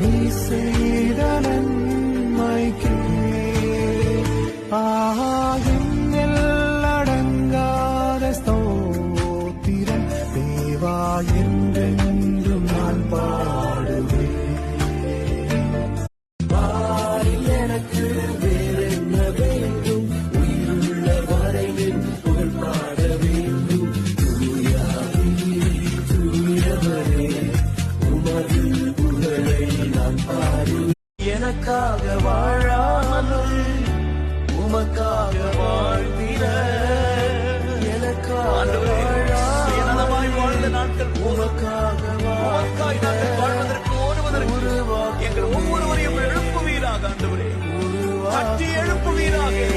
நீ செய்த நன்மைக்கு ஆகும் எல்லடங்காத ஸ்தோத்திரம். தேவாயின் எனக்காக வாழாமல் உமக்காக வாழ்ந்திட. எனக்காக வாழாமல் வாழ்ந்த நாட்கள் உமக்காக வாழ்ந்தாய் நாங்கள் வாழ்வதற்கு ஓடுவதற்கு எங்கள் ஒவ்வொரு